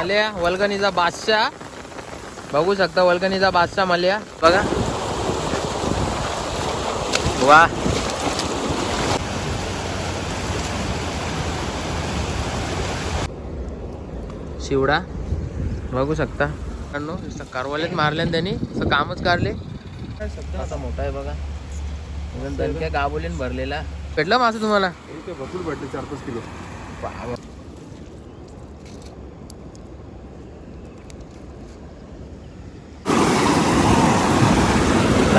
मल्या वल्गनीचा बादशाह. बघू शकता वल्गनीचा बादशाह मल्या. बघा. वा. शिवडा. बघू शकता. कारवालेच मारले त्यांनी. असं कामच काढले असा मोठा आहे बघा. एकदम दणक्या गाबोलीन भरलेला. भेटलं मासं तुम्हाला? भरपूर भेटले चार पाच किलो.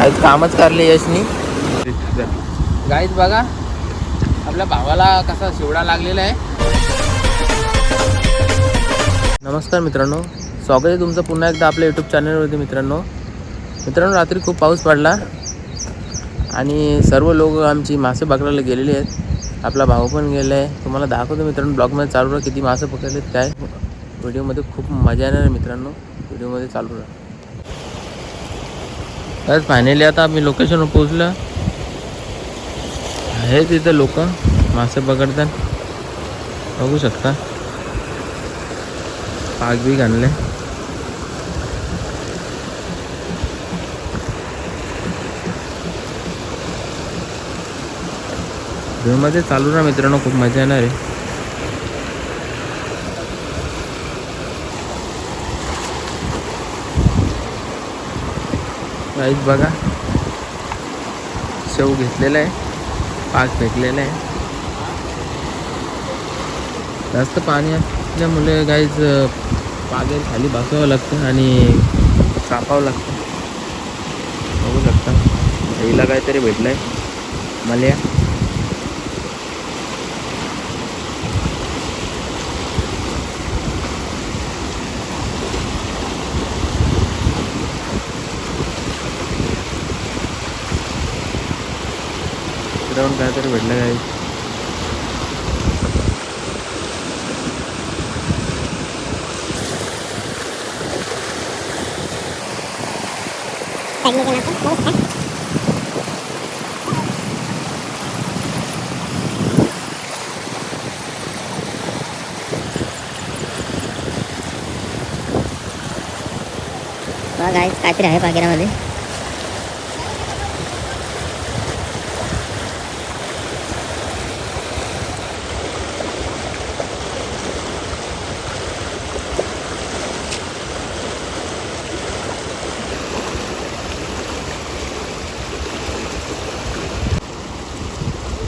काहीच कामच करले यशनी. गाईच बघा आपल्या भावाला कसा शिवडा लागलेला आहे. नमस्कार मित्रांनो स्वागत आहे तुमचं पुन्हा एकदा आपल्या यूट्यूब चॅनलवरती मित्रांनो. मित्रांनो रात्री खूप पाऊस पडला आणि सर्व लोक आमची मासे पकडायला गेलेली आहेत. आपला भाऊ पण गेला आहे. तुम्हाला दाखवतो मित्रांनो ब्लॉगमध्ये चालू राहा किती मासे पकडलेत काय. व्हिडिओमध्ये खूप मजा येणार आहे मित्रांनो. व्हिडिओमध्ये चालू राहा. तर फायनली आता आम्ही लोकेशनवर पोहोचलो. आहे तिथं लोक. मासे पकडतात. बघू शकता. पाग बी आणले मध्ये चालू ना मित्रांनो. खूप मजा येणार आहे. साईज बघा. शेव घेतलेला आहे. पाक फेकलेला आहे. जास्त पाणी असल्यामुळे गाईज पागे खाली बसवावं लागतं आणि कापावं लागतं. बघू शकता. हिला काहीतरी भेटलं आहे मला गाईस काहीतरी आहे पाकिरामध्ये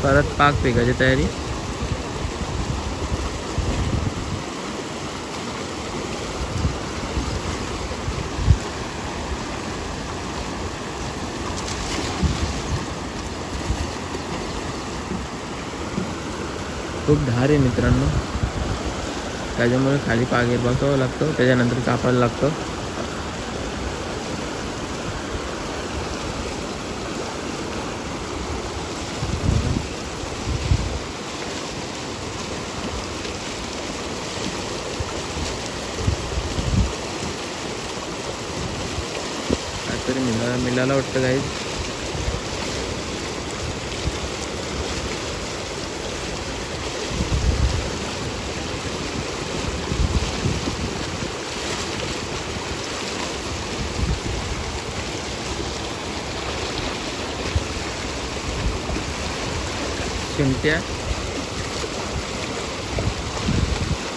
परत पाक पिकाची तयारी. खूप धार आहे मित्रांनो. त्याच्यामुळे खाली पागेर बसावं लागतो. त्याच्यानंतर कापायला लागतं काहीतरी मिळाला मिळाला वाटतं काही चिमट्या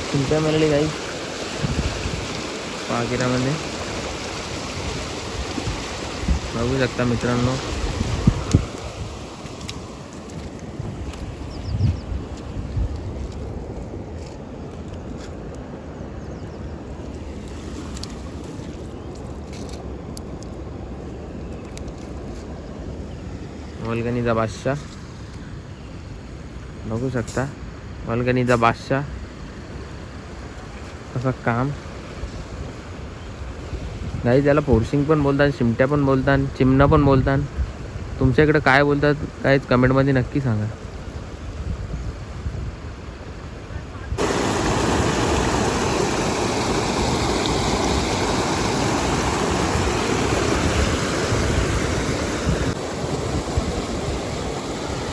चिमट्या मिळाली काही पाकिरामध्ये बघू शकता मित्रांनो. वल्गनीचा बादशाह. बघू शकता. वल्गनीचा बादशाह. असं काम. नाही त्याला फोर्सिंग पण बोलतात शिमट्या पण बोलतात चिमणा पण बोलतात तुमच्याकडे काय बोलतात काहीच कमेंटमध्ये नक्की सांगा.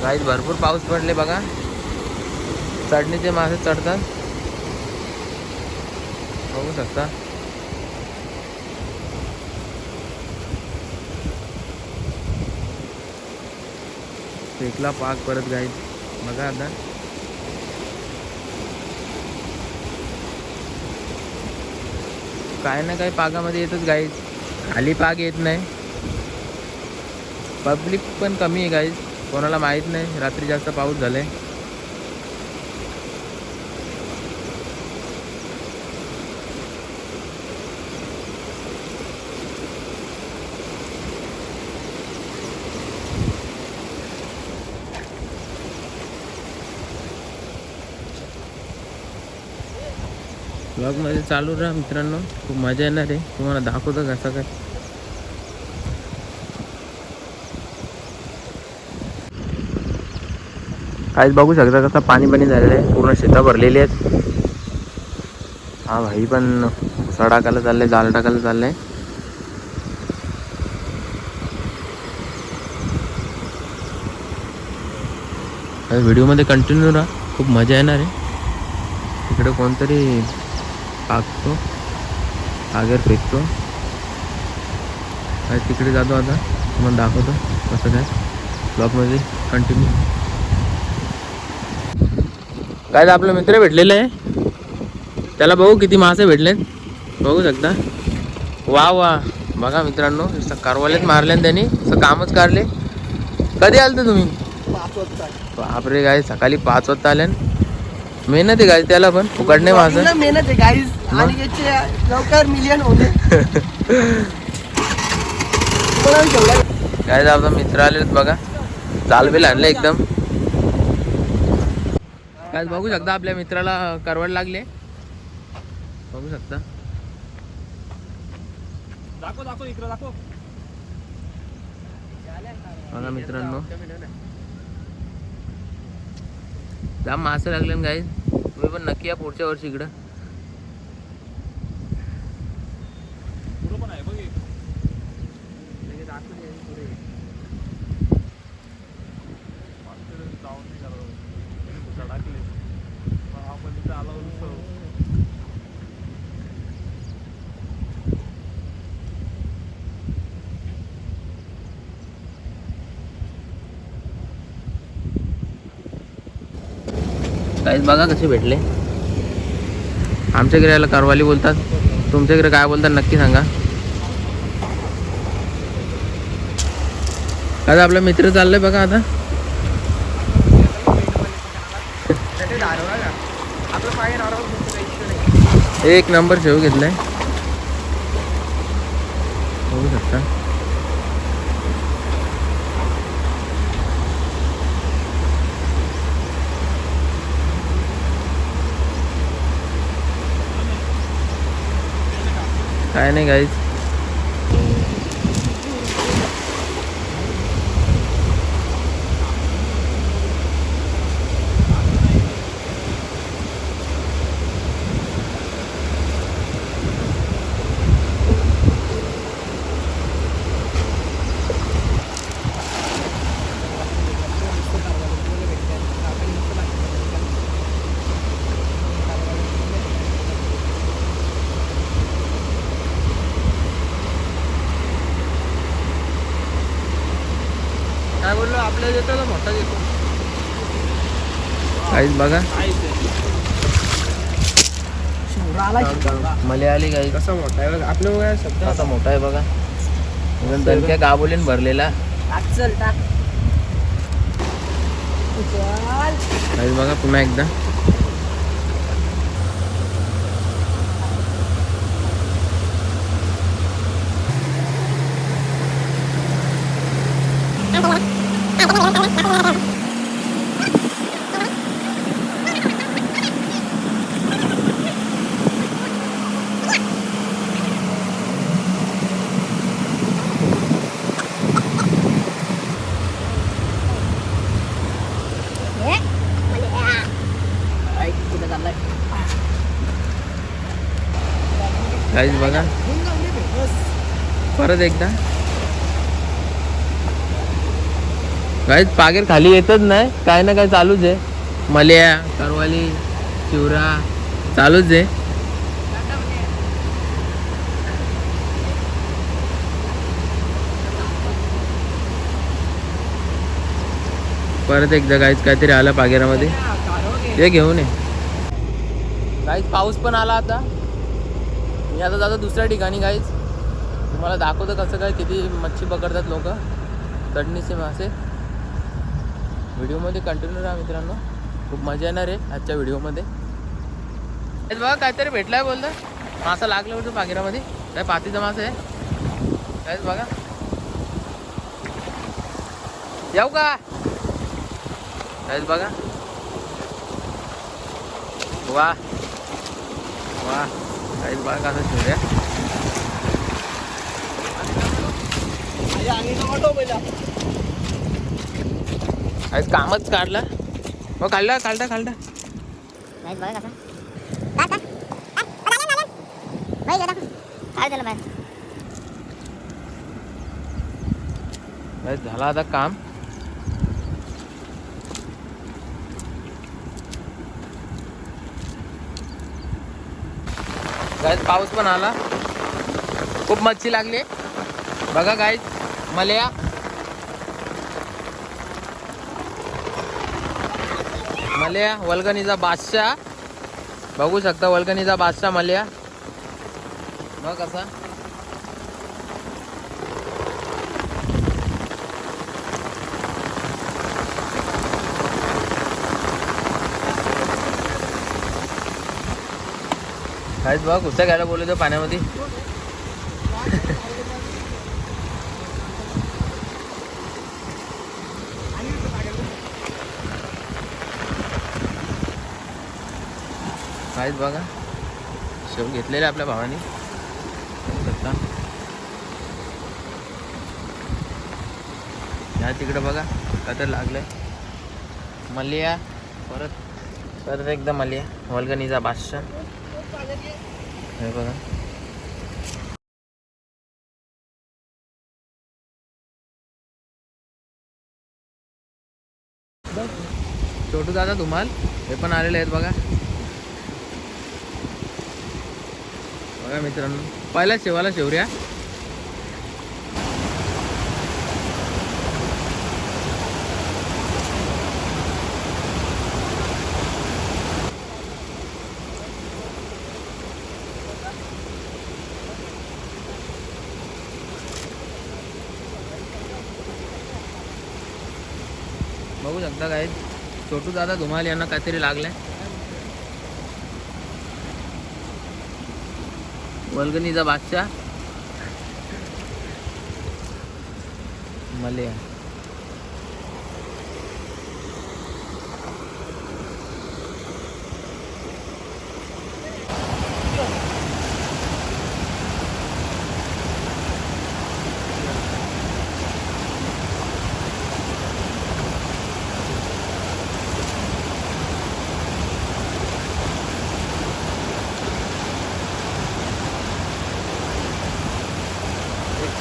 काहीच भरपूर पाऊस पडले बघा. चढणीचे मासे चढतात. बघू शकता. फेकला पाक परत गाई बघा आता. काय ना काय पाकामध्ये येतच गाईज. खाली पाक येत नाही. पब्लिक पण कमी आहे गाईज. कोणाला माहीत नाही. रात्री जास्त पाऊस झालाय. ब्लॉगमध्ये चालू राहा मित्रांनो. खूप मजा येणार आहे. तुम्हाला दाखवतो कसं काय? काहीच बघू शकता कसं पाणी पाणी झालेलं आहे. पूर्ण शेता भरलेली आहेत. हा भाई पण सडा टाकायला चाललंय. जाळ टाकायला चाललंय व्हिडिओमध्ये कंटिन्यू राहा. खूप मजा येणार आहे. तिकडे कोणतरी टाकतो आगर फेकतो. काय तिकडे जातो आता? तुम्हाला दाखवतो कसं काय. ब्लॉगमध्ये कंटिन्यू काय आपला मित्र भेटलेला आहे? त्याला बघू किती मासे भेटलेत. बघू शकता. वा वा. बघा मित्रांनो कारवालेच मारले त्यांनी. असं कामच काढले कधी आलते तुम्ही? बापरे काय सकाळी पाच वाजता आले मेहनत आहे काय त्याला पण. नाही माझं मेहनत आहे गाईज? आणि याचे लवकर मिलियन होते काय आपला मित्र आले बघा. चाल बिल आणलं एकदम. काय बघू शकता आपल्या मित्राला करवड लागले. बघू शकता. दाखव दाखव इकडे दाखव. बघा मित्रांनो. जाम मासे लागले गाई तुम्ही पण नक्की या पुढच्या वर्षी इकडं. पुढं पण आहे बघ एक. मागच्या जाऊन नाही झालं. धडाकले. मग आपण इथं आलो नुसतं. काहीच बघा कसे भेटले. आमच्याकडे याला करवाली बोलतात. तुमच्याकडे काय बोलतात नक्की सांगा. काय आपला मित्र चाललाय बघा आता. एक नंबर शेव घेतलाय. बघू शकता. काय नाही काहीच काय बोललो आपल्याला येतो ना मोठा येतो काहीच बघा मलयाली काही कसा मोठा आहे बघा. आपल्या बघा शब्द. असा मोठा आहे बघा. एकदम दणक्या गाबोलीन भरलेला. बघा पुन्हा एकदा. साईज बघा. परत एकदा. गाईज पागेर खाली येतच नाही. काय ना काय चालूच आहे. मलिया करवाली चिवरा चालूच आहे. परत एकदा गाईज काहीतरी आलं पागेरामध्ये. ते घेऊन ये. गाईज पाऊस पण आला आता. मी आता जातो दुसऱ्या ठिकाणी काहीच तुम्हाला दाखवतं कसं काय किती मच्छी पकडतात लोक. चटणीचे मासे व्हिडिओमध्ये कंटिन्यू राहा मित्रांनो. खूप मजा येणार आहे आजच्या व्हिडिओमध्ये. हेच बघा काहीतरी भेटलाय बोलतं मासा लागला होतं पाकिरामध्ये काय पातीचा मासा आहे? काहीच बघा. येऊ का? काहीच बघा. वा. वा. काहीच बघा कसं ठेवूया काहीच कामच काढला। हो काढला काढला काढला। नाही बघा कसा काढ, काढ. आ, आ, लागेल, लागेल. बाई, दादा. काढ त्याला बाहेर. काहीच झाला आता काम गाईत पाऊस पण आला. खूप मच्छी लागली. बघा गायच मलया. मलया वल्गनीचा बादशाह. बघू शकता वल्गनीचा बादशाह मलया. बघ कसा? काहीच बघा कुस्त्या घ्यायला बोलतो पाण्यामध्ये? काहीच बघा. शेव घेतलेला आपल्या भावाने. बघू या बघा का तर लागलंय. मलिया परत. परत एकदा मलिया वल्गनीचा बादशाह. हे बघा. छोटू दादा धुमाल हे पण आलेले आहेत बघा. बघा मित्रांनो पहिला शेवाला शेवऱ्या. बघू शकता काय छोटू दादा धुमाल यांना काहीतरी लागलंय. वल्गनीचा बादशाह. मले.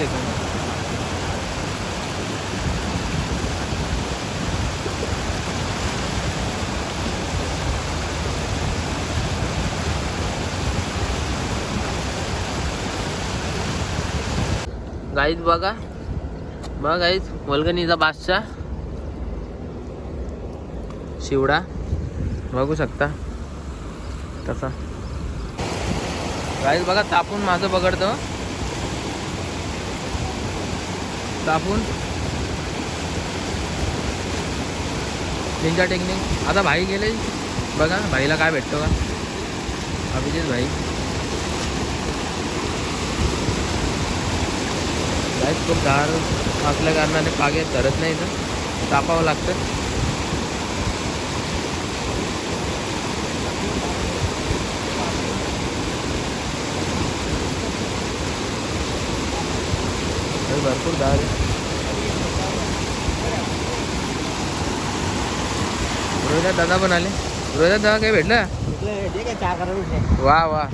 एक सेकंड गाईज बघा. बघा गाईज वलगणीचा बादशाह. शिवडा. बघू शकता. तसा. गाईज बघा तापून माझं पकडतो तापून. निंजा टेक्निक आता भाई गेले. बघा भाईला काय भेटतो का? अभिजित भाई. खूप धार असल्या कारणाने पागे धरत नाही तर तापावं लागतं. भरपूर धार आहे. रोहिदास दादा पण आले. रोहिदास दादा काही भेटलं? वा वा.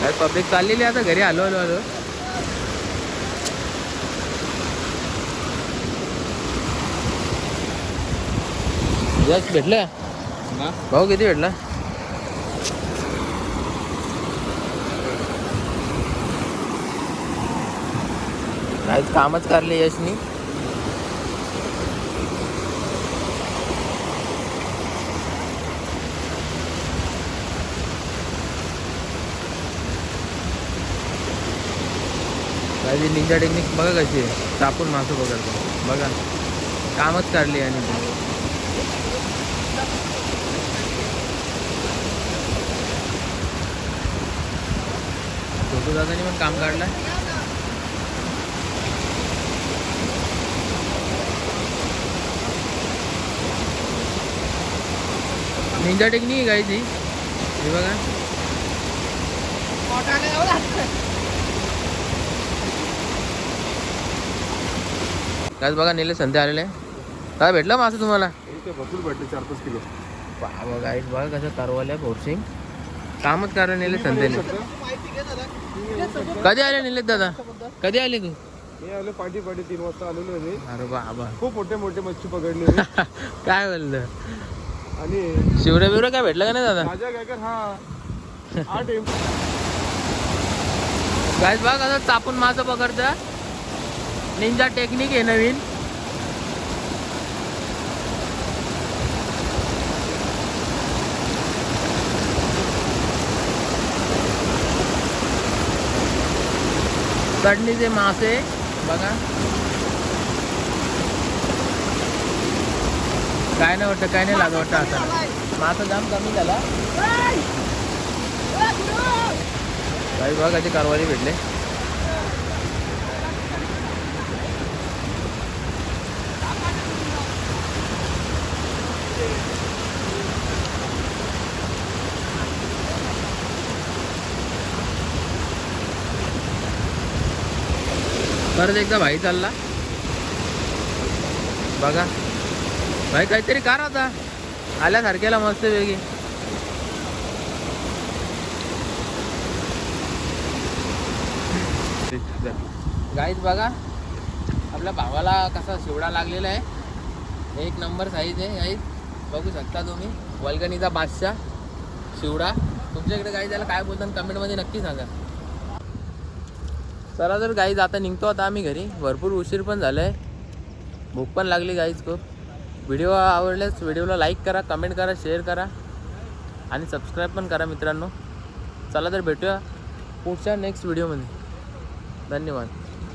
काय पब्लिक चाललेली आता? घरी आलो आलो आलो. यश भेटलं? भाऊ किती भेटला? आज कामच करले यशनी. माझी निंजा टेक्निक बघा कशी आहे. चापून मासं पकडतो बघा. कामच काढली आणि छोटू दादानी पण काम काढलं? निंजा टेक्निक आहे काय ती हे बघा. काय बघा नेले संध्या आलेले. काय भेटलं मासं तुम्हाला? भरपूर भेटले चार पाच किलो. बाबा गाईस बघा कसं कारवाल्या बोरसिंग कामच कारण नेले संध्याने कधी आले निलेत दादा? कधी आले तू? मी आलो पाठी पाठी तीन वाजता आलेलो. अरे बाबा. खूप मोठे मोठे मच्छी पकडले. काय बोललं? आणि शिवरे बिवरे काय भेटलं का नाही दादा? काय हा. बघा कसं चापून मासं पकडतं. निंजा टेक्निक आहे नवीन. कडणीचे मासे बघा. काय नाही वाटतं काय नाही लागत वाटतं आता. माझा जाम कमी झाला. काही बघा कारवाई भेटले. परत एकदा भाई चालला. बघा. भाई काहीतरी कार होता आल्यासारख्याला मस्त वेगळी गाईत बघा. आपल्या भावाला कसा शिवडा लागलेला आहे. एक नंबर साईज आहे गाईत बघू शकता तुम्ही. वल्गणीचा बादशाह शिवडा. तुमच्याकडे गाई त्याला काय बोलतात कमेंटमध्ये नक्की सांगा. चला तर गाईज आता निघतो आता आम्ही घरी. भरपूर उशीर पण झालं आहे भूक पण लागली गाईज खूप. व्हिडिओ आवडल्यास व्हिडिओला लाईक करा कमेंट करा शेअर करा आणि सबस्क्राईब पण करा मित्रांनो. चला तर भेटूया पुढच्या नेक्स्ट व्हिडिओमध्ये. धन्यवाद.